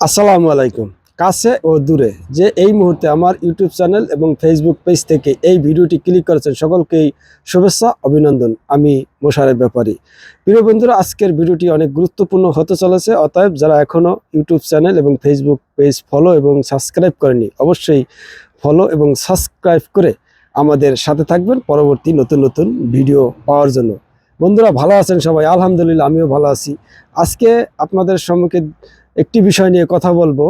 আসসালামু আলাইকুম। কাছে ও দূরে যে এই মুহূর্তে আমার ইউটিউব চ্যানেল এবং ফেসবুক পেজ থেকে এই ভিডিওটি ক্লিক করেছেন সকলকেই শুভেচ্ছা, অভিনন্দন। আমি মোশারের ব্যাপারী। প্রিয় বন্ধুরা, আজকের ভিডিওটি অনেক গুরুত্বপূর্ণ হতে চলেছে। অতএব যারা এখনও ইউটিউব চ্যানেল এবং ফেসবুক পেজ ফলো এবং সাবস্ক্রাইব করেনি অবশ্যই ফলো এবং সাবস্ক্রাইব করে আমাদের সাথে থাকবেন পরবর্তী নতুন নতুন ভিডিও পাওয়ার জন্য। বন্ধুরা, ভালো আছেন সবাই? আলহামদুলিল্লাহ, আমিও ভালো আছি। আজকে আপনাদের সম্মুখে একটি বিষয় নিয়ে কথা বলব।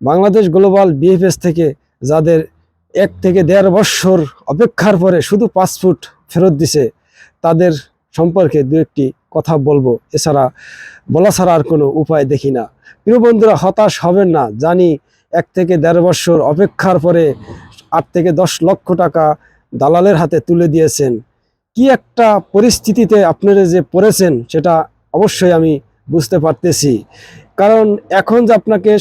বাংলাদেশ গ্লোবাল বিএফএস থেকে যাদের এক থেকে দেড় বৎসর অপেক্ষার পরে শুধু পাসপোর্ট ফেরত দিছে, তাদের সম্পর্কে দু একটি কথা বলব। এছাড়া বলা ছাড়া আর কোনো উপায় দেখি না। প্রিয় বন্ধুরা, হতাশ হবেন না। জানি এক থেকে দেড় বৎসর অপেক্ষার পরে আট থেকে দশ লক্ষ টাকা দালালের হাতে তুলে দিয়েছেন। কি একটা পরিস্থিতিতে আপনারা যে পড়েছেন, সেটা অবশ্যই আমি বুঝতে পারতেছি। কারণ এখন যে আপনাকে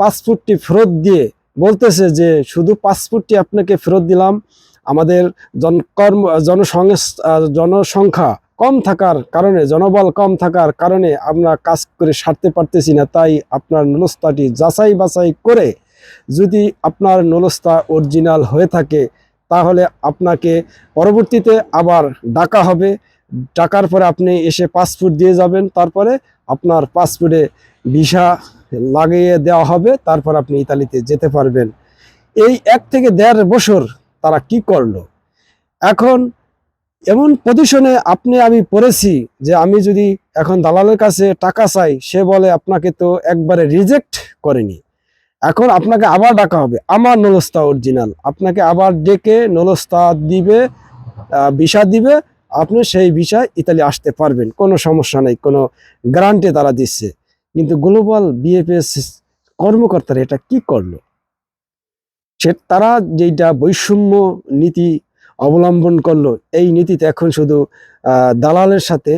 পাসপোর্টটি ফেরত দিয়ে বলতেছে যে শুধু পাসপোর্টটি আপনাকে ফেরত দিলাম, আমাদের জনকর্ম জনসংস্থা জনসংখ্যা কম থাকার কারণে, জনবল কম থাকার কারণে আমরা কাজ করে সারতে পারতেছি না। তাই আপনার নলস্তাটি যাচাই বাছাই করে যদি আপনার নলস্তা অরিজিনাল হয়ে থাকে, তাহলে আপনাকে পরবর্তীতে আবার ডাকা হবে। ডাকার পরে আপনি এসে পাসপোর্ট দিয়ে যাবেন, তারপরে আপনার পাসপোর্টে ভিসা লাগিয়ে দেওয়া হবে, তারপর আপনি ইতালিতে যেতে পারবেন। এই এক থেকে দেড় বছর তারা কি করল? এখন এমন পজিশনে আপনি, আমি পড়েছি যে আমি যদি এখন দালালের কাছে টাকা চাই, সে বলে আপনাকে তো একবারে রিজেক্ট করেনি। এখন আপনাকে আবার ডাকা হবে, আমার নলস্তা অরিজিনাল আপনাকে আবার ডেকে নলস্তা দিবে ভিসা দিবে আপনি সেই ভিসায় ইতালি আসতে পারবেন। কোনো সমস্যা নেই, কোনো গ্রান্টে তারা দিচ্ছে। কিন্তু গ্লোবাল বিএফএস কর্মকর্তারা এটা কি করল? সে তারা যেটা বৈষম্য নীতি অবলম্বন করল, এই নীতিতে এখন শুধু দালালের সাথে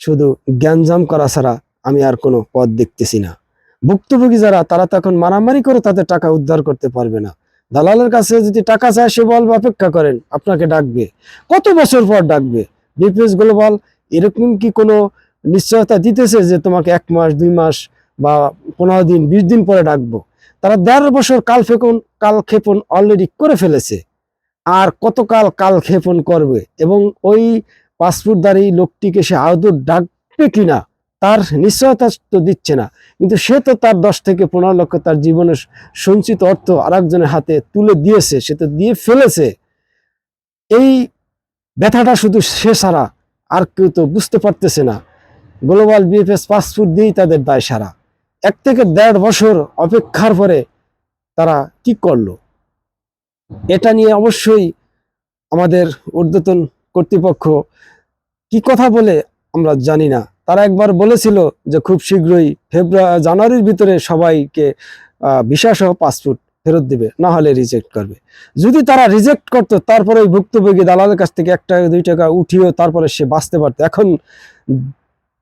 শুধু জ্ঞানজাম করা ছাড়া আমি আর কোনো পথ দেখতেছি না। ভুক্তভোগী যারা, তারা তো এখন মারামারি করে তাদের টাকা উদ্ধার করতে পারবে না। দালালের কাছে যদি টাকা চায়, সে বলবে অপেক্ষা করেন, আপনাকে ডাকবে। কত বছর পর ডাকবে? বিপিএস গ্লোবাল এরকম কি কোনো নিশ্চয়তা দিতেছে যে তোমাকে এক মাস, দুই মাস বা পনেরো দিন, বিশ দিন পরে ডাকবো? তারা দেড় বছর কাল ফেপন কাল ক্ষেপণ অলরেডি করে ফেলেছে। আর কতকাল কাল ক্ষেপণ করবে? এবং ওই পাসপোর্টধারী লোকটিকে সে আদৌ ডাকবে কিনা? তার নিশ্চয়তা তো দিচ্ছে না। কিন্তু সে তো তার দশ থেকে পনেরো লক্ষ তার জীবনের সঞ্চিত অর্থ আরেকজনের হাতে তুলে দিয়েছে, সে তো দিয়ে ফেলেছে। এই ব্যথাটা শুধু সে সারা, আর কেউ তো বুঝতে পারতেছে না। গ্লোবাল বিএফএস পাসপোর্ট দিয়েই তাদের দায় সারা। এক থেকে দেড় বছর অপেক্ষার পরে তারা কি করল? এটা নিয়ে অবশ্যই আমাদের ঊর্ধ্বতন কর্তৃপক্ষ কি কথা বলে আমরা জানি না। তারা একবার বলেছিল যে খুব শীঘ্রই ফেব্রুয়ারি জানুয়ারির ভিতরে সবাইকে ভিসা সহ পাসপোর্ট ফেরত দিবে, না হলে রিজেক্ট করবে। যদি তারা রিজেক্ট করতো, তারপরে ওই ভুক্তভোগী দালালের কাছ থেকে এক টাকা, দুই টাকা উঠিয়ে তারপরে সে বাঁচতে পারতো। এখন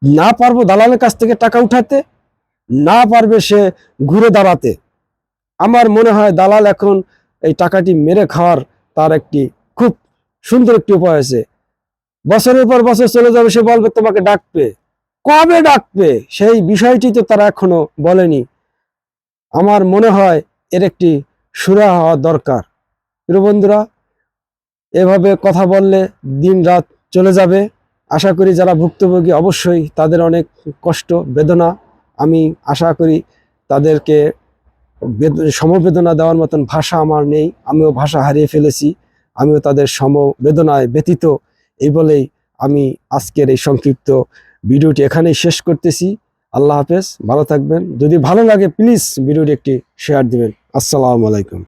না পারব দালালের কাছ থেকে টাকা উঠাতে, না পারবে সে ঘুরে দাঁড়াতে। আমার মনে হয় দালাল এখন এই টাকাটি মেরে খাওয়ার তার একটি খুব সুন্দর একটি উপায় আছে। বছরের পর বছর চলে যাবে, সে বলবে, তোমাকে ডাকবে। কবে ডাকবে? সেই বিষয়টি তো তারা এখনও বলেনি। আমার মনে হয় এর একটি সুরা হওয়া দরকার। প্রিয় বন্ধুরা, এভাবে কথা বললে দিন রাত চলে যাবে। আশা করি যারা ভুক্তভোগী, অবশ্যই তাদের অনেক কষ্ট, বেদনা। আমি আশা করি তাদেরকে বেদ- সমবেদনা দেওয়ার মতন ভাষা আমার নেই। আমিও ভাষা হারিয়ে ফেলেছি। আমিও তাদের সমবেদনায় ব্যতীত। এই বলেই আমি আজকের এই সংক্ষিপ্ত ভিডিওটি এখানেই শেষ করতেছি। আল্লাহ হাফেজ, ভালো থাকবেন। যদি ভালো লাগে প্লিজ ভিডিওটি একটি শেয়ার দিবেন। আসসালামু আলাইকুম।